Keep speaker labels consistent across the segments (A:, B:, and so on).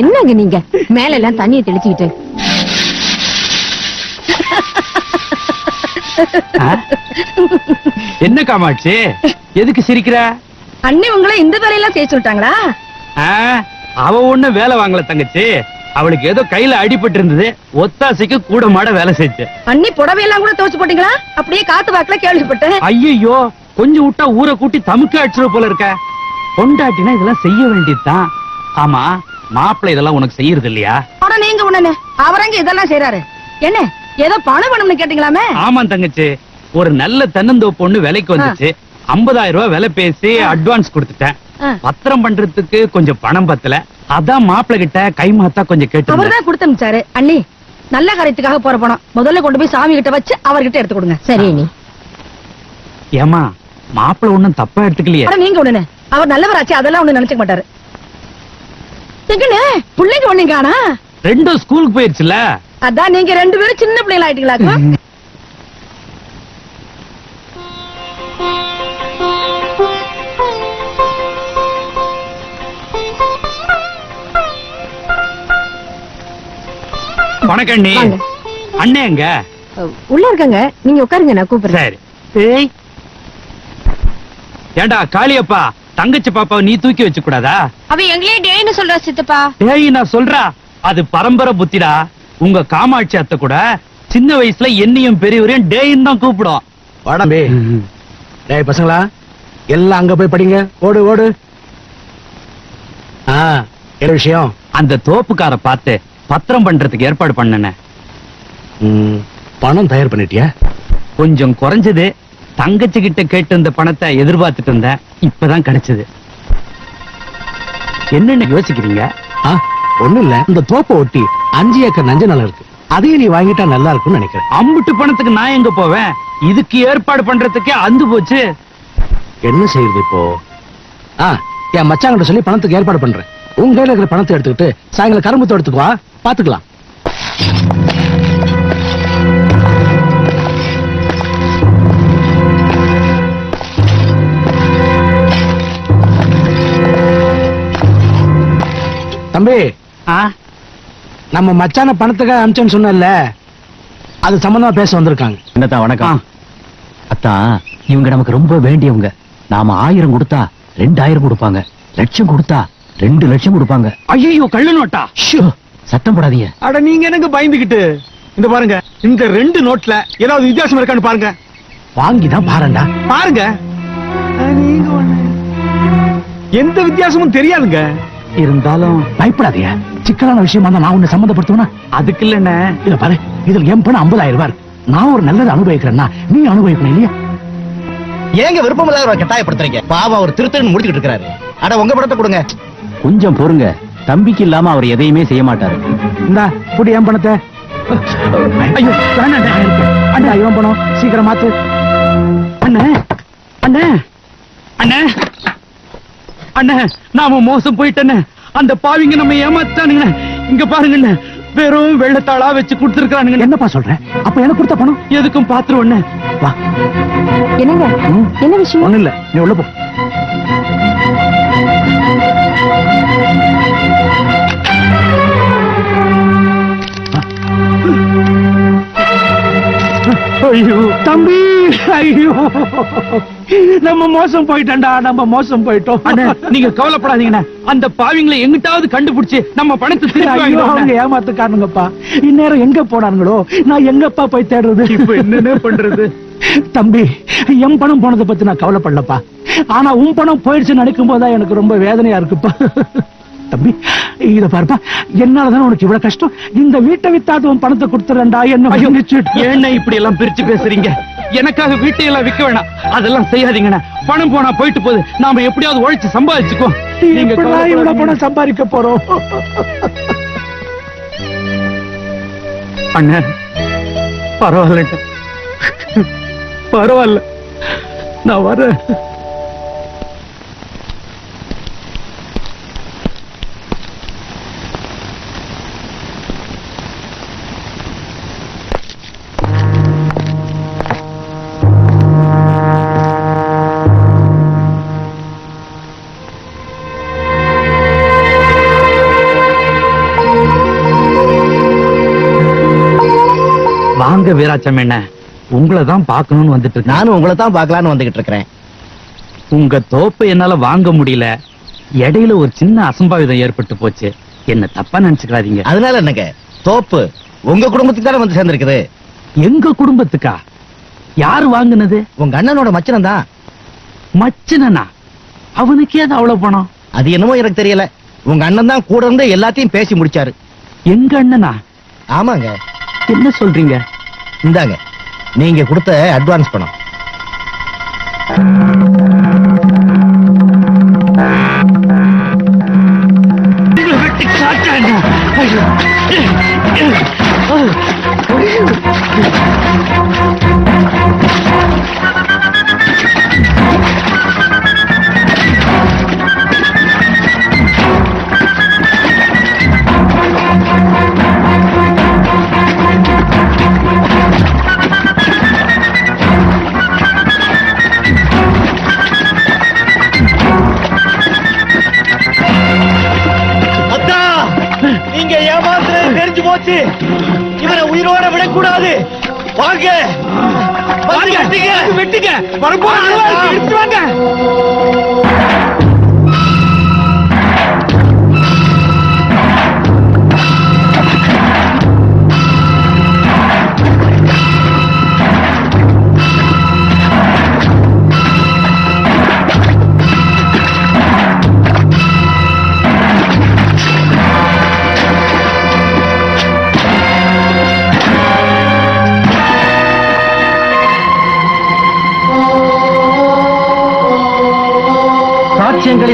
A: என்னங்க நீங்க? மேல எல்லாம் தண்ணியை தெளிச்சுக்கிட்டு?
B: என்ன காமாட்சி? எதுக்கு சிரிக்கிற?
C: அண்ணி உங்களை இந்த வேலையெல்லாம் செய்ய சொல்லிட்டாங்களா?
B: அவ ஒண்ணு வேலை வாங்கல தங்கச்சி. அவளுக்கு ஏதோ கையில அடிபட்டு இருந்தது. ஒத்தாசைக்கு கூட மாட வேலை செஞ்சு.
C: அண்ணி புடவையெல்லாம் கூட துவச்சு போட்டீங்களா? அப்படியே காத்து வாக்குல கேள்விப்பட்டேன்.
B: ஐயோ கொஞ்சம் விட்டா ஊரை கூட்டி தமுக்க அடிச்சிட போல இருக்க. பொண்டாட்டினா இதெல்லாம் செய்ய வேண்டியதுதான். ஆமா மாப்பிள்ளை இதெல்லாம் உனக்கு செய்யறது இல்லையா?
C: ஆனா நீங்க உடனே அவரங்க இதெல்லாம் செய்யறாரு என்ன? ஏதோ பணம் வேணும்னு கேட்டீங்களாமே?
B: ஆமா தங்கச்சி. ஒரு நல்ல தென்னந்தோப்பு ஒண்ணு விலைக்கு வந்துச்சு. 50000 ரூபாய் விலை பேசி அட்வான்ஸ் கொடுத்துட்டேன். பத்திரம் பண்றதுக்கு கொஞ்சம் பணம் பத்தல. அதான் மாப்பிள்ளை கிட்ட கைமாத்தா கொஞ்சம் கேட்டு
C: அவர்தான் கொடுத்து அனுப்பிச்சாரு. அண்ணி நல்ல காரியத்துக்காக போற பணம். முதல்ல கொண்டு போய் சாமி கிட்ட வச்சு அவர்கிட்ட எடுத்து கொடுங்க.
A: சரி நீ
B: ஏமா மாப்பிள்ளை ஒண்ணும் தப்பா எடுத்துக்கலையே.
C: நீங்க உடனே அவர் நல்லவராச்சு அதெல்லாம் ஒண்ணு நினைச்சுக்க மாட்டாரு. எங்கண்ணே? பிள்ளைங்க ஒண்ணுங்க ஆனா
B: ரெண்டும் ஸ்கூலுக்கு போயிருச்சுல
C: அதான் நீங்க ரெண்டு பேரும் சின்ன பிள்ளைங்களா ஆயிட்டீங்களாக்கும்
B: வணக்கண்ணி. அண்ணே. எங்க?
A: உள்ள இருக்காங்க. நீங்க உட்காருங்க நான் கூப்பிடுறேன்.
B: சரி. ஏய். ஏண்டா காளியப்பா? தங்கச்சி பாப்பாவை நீ தூக்கி வச்சு கூடாதா
D: அவ எங்களே டேன்னு சொல்றா சித்தப்பா.
B: ஏய் நான் சொல்றா. அது பரம்பரை புத்திடா. உங்க காமாட்சி அத்தை கூட சின்ன வயசுல என்னையும் பெரியவரையும் டேயின் தான் கூப்பிடும்.
E: வாடம்பே டேய் பசங்களா எல்லாம் அங்க போய் படிங்க. ஓடு ஓடு. ஆ என்ன விஷயம்?
B: அந்த தோப்புக்கார பார்த்து பத்திரம் பண்றதுக்கு ஏற்பாடு பண்ணனே
E: ம், பணம் தயார் பண்ணிட்டியா?
B: கொஞ்சம் குறைஞ்சது தங்கச்சி கிட்ட கேட்டு இருந்த பணத்தை எதிர்பார்த்துட்டு இருந்தேன் இப்பதான் கிடைச்சது. என்னன்னு யோசிக்கிறீங்க?
E: ஒண்ணும் இல்ல. இந்த தோப்பை ஒட்டி அஞ்சு ஏக்கர் நஞ்ச நிலம் இருக்கு. அதையும் நீ வாங்கிட்டா நல்லா இருக்கும்னு நினைக்கிறேன்.
B: அம்புட்டு பணத்துக்கு நான் எங்க போவேன்? இதுக்கு ஏற்பாடு பண்றதுக்கே அந்து போச்சு.
E: என்ன செய்யுது இப்போ? ஆ என் மச்சாங்கிட்ட சொல்லி பணத்துக்கு ஏற்பாடு பண்றேன். உங்க கையில இருக்கிற பணத்தை எடுத்துக்கிட்டு சாயங்காலம் கரும்பு தோட்டத்துக்கு வா. பாத்துக்கலாம். தம்பி.
B: ஆ?
E: நம்ம மச்சான பணத்துக்காக அமிச்சேன்னு சொன்னல அது சம்பந்தமா பேச வந்திருக்காங்க.
F: என்னத்தான்
B: ஆ.
F: வணக்கம் அத்தான் இவங்க நமக்கு ரொம்ப வேண்டியவங்க. நாம ஆயிரம் கொடுத்தா ரெண்டாயிரம் கொடுப்பாங்க. லட்சம் கொடுத்தா ரெண்டு லட்சம் கொடுப்பாங்க.
B: ஐயோ கள்ளு நோட்டா?
F: ஷோ, சத்தம் போடாதீங்க.
G: அட நீங்க எனக்கு பயந்துகிட்டு? இந்த பாருங்க இந்த ரெண்டு நோட்ல ஏதாவது வித்தியாசம் இருக்கான்னு பாருங்க.
E: வாங்கிதான் பாருண்டா
G: பாருங்க. எந்த வித்தியாசமும் தெரியாதுங்க.
B: இருந்தாலும்
E: பயப்படாதீங்க. சிக்கலான விஷயமா நான் உன்னை சம்மந்தப்படுத்துவேனா?
B: அதுக்கு இல்லண்ணே.
E: இத பாரு இதுல என் பணம் ஐம்பதாயிரம் ரூபாய். நான் ஒரு நல்லது அனுபவிக்கிறேன்னா நீ அனுபவிக்கணும் இல்லையா?
H: ஏங்க விருப்பம் இல்லாத கட்டாயப்படுத்துறீங்க. பாவம் அவர் திருத்தன்னு முடிச்சுட்டு இருக்காரு அட உங்க படத்தை கொடுங்க.
F: கொஞ்சம் பொறுங்க. தம்பிக்கு இல்லாம அவர் எதையுமே செய்ய மாட்டாரு.
E: இந்தா புடி என் பணத்தை. ஐயோ அண்ணா இவன் பணம் சீக்கிரம் மாத்து.
B: அண்ணே அண்ணே. அண்ணே. அண்ணே நாம மோசம் போயிட்டேன்னு அந்த பாவிங்க நம்ம ஏமாத்தானுங்க இங்க பாருங்கண்ணே வெறும் வெள்ளத்தாளா வச்சு கொடுத்துருக்கானுங்க
E: என்னப்பா சொல்றேன் அப்ப எனக்கு கொடுத்த பணம்?
B: எதுக்கும்
E: வா.
A: என்னங்க? என்ன விஷயம்?
E: ஒண்ணும் இல்ல. நீ உள்ள போ.
B: ஐயோ.
E: தம்பி! ஐயோ. நம்ம மோசம் போயிட்டோம்டா நம்ம மோசம் போயிட்டோம்.
B: நீங்க கவலைப்படாதீங்கண்ணே. அந்த பாவிங்களை எங்கிட்டாவது கண்டுபிடிச்சு நம்ம பணத்தை
E: அவங்க ஏமாத்துக்காரனுங்கப்பா. இந்நேரம் எங்க போனானுங்களோ? நான் எங்கப்பா போய் தேடுறது?
B: இப்ப என்னண்ணே பண்றது?
E: தம்பி என் பணம் போனதை பத்தி நான் கவலைப்படலப்பா. ஆனா உன் பணம் போயிடுச்சு நினைக்கும் போதுதான் எனக்கு ரொம்ப வேதனையா இருக்குப்பா. தம்பி இத பாருப்பா. என்னாலதான் உனக்கு இவ்வளவு கஷ்டம்? இந்த வீட்டை வித்தாது உன் பணத்தை கொடுத்துறேன்டா என்ன.
B: ஏண்ணே இப்படி எல்லாம் பிரிச்சு பேசுறீங்க? எனக்காக வீட்டையெல்லாம் விக்க வேணாம். அதெல்லாம் செய்யாதீங்கண்ணே. பணம் போனா போயிட்டு போகுது. நாம எப்படியாவது உழைச்சு சம்பாதிச்சுக்கோ நீங்க
E: இவ்வளவு. பணம் சம்பாதிக்க போறோம்?
B: அண்ணே பரவாயில்ல பரவாயில்ல. நான் வரேன். வாங்க வீராச்சம் என்ன? உங்களை தான் பார்க்கணும்னு வந்துட்டு
H: நானும் உங்களை தான் பார்க்கலான்னு வந்துகிட்டு இருக்கிறேன்.
B: உங்க தோப்பை என்னால வாங்க முடியல. இடையில ஒரு சின்ன அசம்பாவிதம் ஏற்பட்டு போச்சு. என்ன தப்பா நினைச்சுக்காதீங்க.
H: அதனால என்னங்க? தோப்பு உங்க குடும்பத்துக்கு தானே வந்து சேர்ந்திருக்குது.
B: எங்க குடும்பத்துக்கா? யார் வாங்குனது?
H: உங்க அண்ணனோட மச்சனம் தான்.
B: மச்சினனா? அவனுக்கு ஏது அவ்வளவு பணம்?
H: அது என்னமோ எனக்கு தெரியல. உங்க அண்ணன் தான் கூட இருந்து எல்லாத்தையும் பேசி முடிச்சாரு.
B: எங்க அண்ணனா?
H: ஆமாங்க.
B: என்ன சொல்றீங்க?
H: இந்தாங்க நீங்க கொடுத்த அட்வான்ஸ் பணம். அத்தா வாங்க. வாங்க. வெட்டுங்க எடுத்து வாங்க.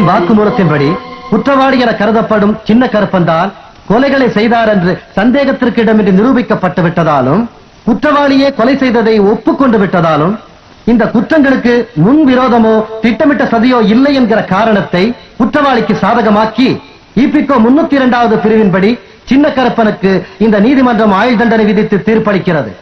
I: வாக்குமூலத்தின்படி குற்றவாளி என கருதப்படும் சின்ன கருப்பன்தான் கொலைகளை செய்தார் என்று சந்தேகத்திற்கு இடமின்றி நிரூபிக்கப்பட்டு விட்டதாலும் குற்றவாளியே கொலை செய்ததை ஒப்புக்கொண்டு விட்டதாலும் இந்த குற்றங்களுக்கு முன் விரோதமோ திட்டமிட்ட சதியோ இல்லை என்கிற காரணத்தை குற்றவாளிக்கு சாதகமாக்கி இபிகோ முன்னூத்தி இரண்டாவது பிரிவின்படி சின்ன கருப்பனுக்கு இந்த நீதிமன்றம் ஆயுள் தண்டனை விதித்து தீர்ப்பளிக்கிறது.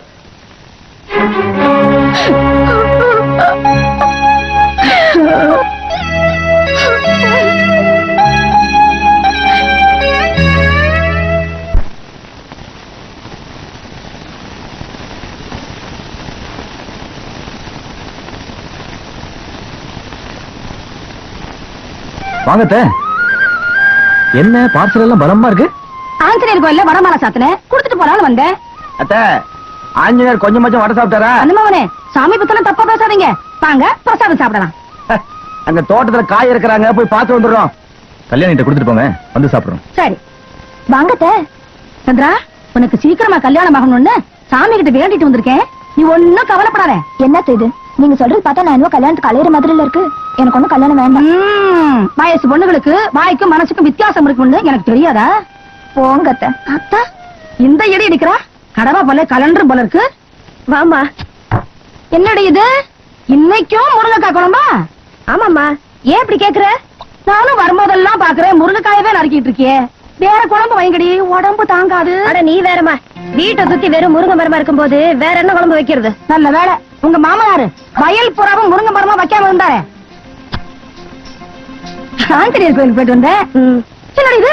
F: வாங்கத்த. என்ன பார்சல் எல்லாம் பலமா இருக்கு?
C: ஆஞ்சநேயர் கோயில்ல வரமாலை சாத்தினேன் கொடுத்துட்டு போலான்னு வந்தேன்.
F: அத்த ஆஞ்சநேயர் கொஞ்சம் வடை சாப்பிட்டாரா?
C: அந்த மகனே சாமி பத்தெல்லாம் தப்பா பேசாதீங்க. வாங்க பிரசாதம் சாப்பிடலாம்.
F: அங்க தோட்டத்துல காய் இருக்கிறாங்க போய் பார்த்து வந்துடுறோம். கல்யாணிட்ட கொடுத்துட்டு போங்க வந்து சாப்பிடுறோம்.
C: சரி. வாங்கத்த. சந்திரா உனக்கு சீக்கிரமா கல்யாணம் ஆகணும்னு சாமி கிட்ட வேண்டிட்டு வந்திருக்கேன். நீ ஒன்னும் கவலைப்படாத.
A: என்ன இது? நீங்க சொல்றது பார்த்தா நான் இன்னும் கல்யாணத்துக்கு அலையிற மாதிரில இருக்கு. எனக்கு ஒண்ணும் கல்யாணம் வேண்டாம்.
C: வயசு பொண்ணுகளுக்கு வாய்க்கும் மனசுக்கும் வித்தியாசம் இருக்கும்னு எனக்கு தெரியாதா?
A: போங்கத்த
C: அத்தா. இந்த இடி அடிக்கிறா கடவா போல கலண்டர் போல இருக்கு.
A: வாமா
C: என்னடி இது? இன்னைக்கும் முருங்கைக்காய் குழம்பா?
A: ஆமாமா ஏன் இப்படி கேக்குற?
C: நானும் வரும்போதெல்லாம் பாக்குறேன். முருங்கைக்காயவே நறுக்கிட்டு இருக்கியே. வேற குழம்பு வைங்கடி உடம்பு தாங்காது.
A: அட நீ வேறமா வீட்டை சுத்தி வெறும் முருங்கை மரமா இருக்கும்போது வேற என்ன குழம்பு வைக்கிறது?
C: நல்ல வேலை உங்க மாமனாரு வயல் புறாவும் முருங்கை மரமா வைக்காம இருந்தாரே. ஆஞ்சநேயர் கோயிலுக்கு போயிட்டு வந்தேன். என்னடி இது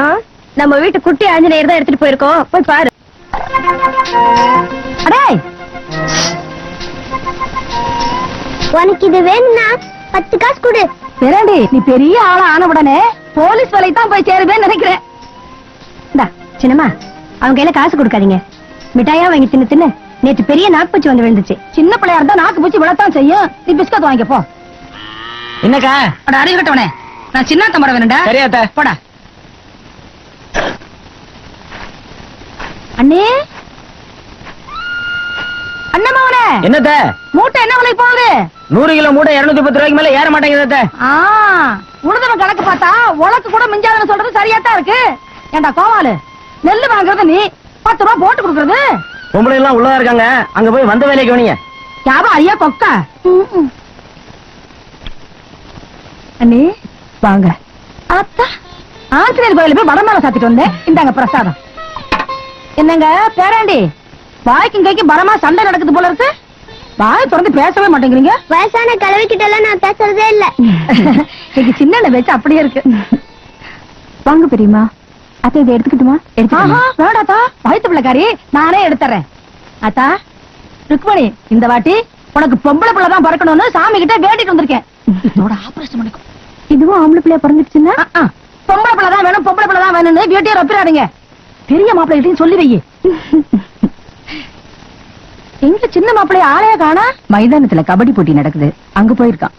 A: ஆ, நம்ம வீட்டு குட்டி ஆஞ்சநேயர் தான் எடுத்துட்டு போயிருக்கோம். போய் பாரு.
C: அடே
A: உனக்கு இது வேணும்னா பத்து காசு கொடு.
C: பிறடி நீ பெரிய ஆளா ஆன உடனே போலீஸ் வேலைக்கு தான் போய் சேருவேன்னு நினைக்கிறேன்.
A: இந்தா சின்னம்மா அவங்க கையில காசு கொடுக்காதீங்க. மிட்டாயா வாங்கி தின்னு தின்னு. நேற்று பெரிய நாக்குப்பூச்சி வந்து விழுந்துச்சு.
C: சின்ன பிள்ளையா இருந்தா நாக்கு பூச்சி விழத்தான் செய்யும். நீ பிஸ்கட் வாங்கிக்க. போ
F: என்னக்கா?
C: அட அறிவு கட்டவனே. நான் சின்ன தம்பட வேணும்டா.
F: சரியா அத்தை.
C: போடா. அண்ணே. அண்ணமாவனே.
F: என்னத்த?
C: மூட்டை என்ன விலை போகுது?
F: நூறு கிலோ மூட்டை இருநூத்தி பத்து ரூபாய்க்கு மேல ஏற மாட்டேங்குது
C: ஆ உழுதவன் கணக்கு பார்த்தா உனக்கு கூட மிஞ்சாதன்னு சொல்றது சரியா தான் இருக்கு. ஏண்டா கோவாலு? நெல்லு வாங்குறது நீ பத்து ரூபா போட்டு கொடுக்கறது?
F: பொம்பளை எல்லாம் உள்ளதா இருக்காங்க. அங்க போய் வந்த வேலைக்கு கவனிங்க.
C: யாபா ஐயா கொக்கா? அண்ணே வாங்க. அத்தா ஆஞ்சநேயர் கோயில போய் வடமேல சாத்திட்டு வந்தேன். இந்தாங்க பிரசாதம். என்னங்க பேராண்டி? வாய்க்கும் கைக்கு பலமா சண்டை நடக்குது போல இருக்கு. வாய் திறந்து பேசவே மாட்டேங்கிறீங்க.
A: வயசான கிழவிக்கிட்ட எல்லாம் நான் பேசுறதே இல்ல.
C: இன்னைக்கு சின்ன வச்சு அப்படியே இருக்கு.
A: வாங்க பெரியமா அத்தை இதை எடுத்துக்கிட்டுமா?
C: ஆஹா, வேண்டாத்தா வயிற்று பிள்ளைக்காரி நானே எடுத்துறேன். அத்தா ருக்மணி இந்த வாட்டி உனக்கு பொம்பளை பிள்ளை தான் பிறக்கணும்னு சாமி கிட்ட வேண்டிட்டு வந்திருக்கேன். இதோட ஆபரேஷன் பண்ணிக்கோ
A: இதுவும் ஆம்பளை பிள்ளையா
C: ஆ. பொம்பளை பிள்ளை தான் வேணும் பொம்பளை பிள்ளை தான் வேணும்னு வீட்டையே ரப்பிடாதீங்க. பெரிய மாப்பிள்ளை சொல்லி வை எங்க சின்ன மாப்பிள்ளைய ஆளைய காணா? மைதானத்துல கபடி போட்டி நடக்குது. அங்க போயிருக்கான்.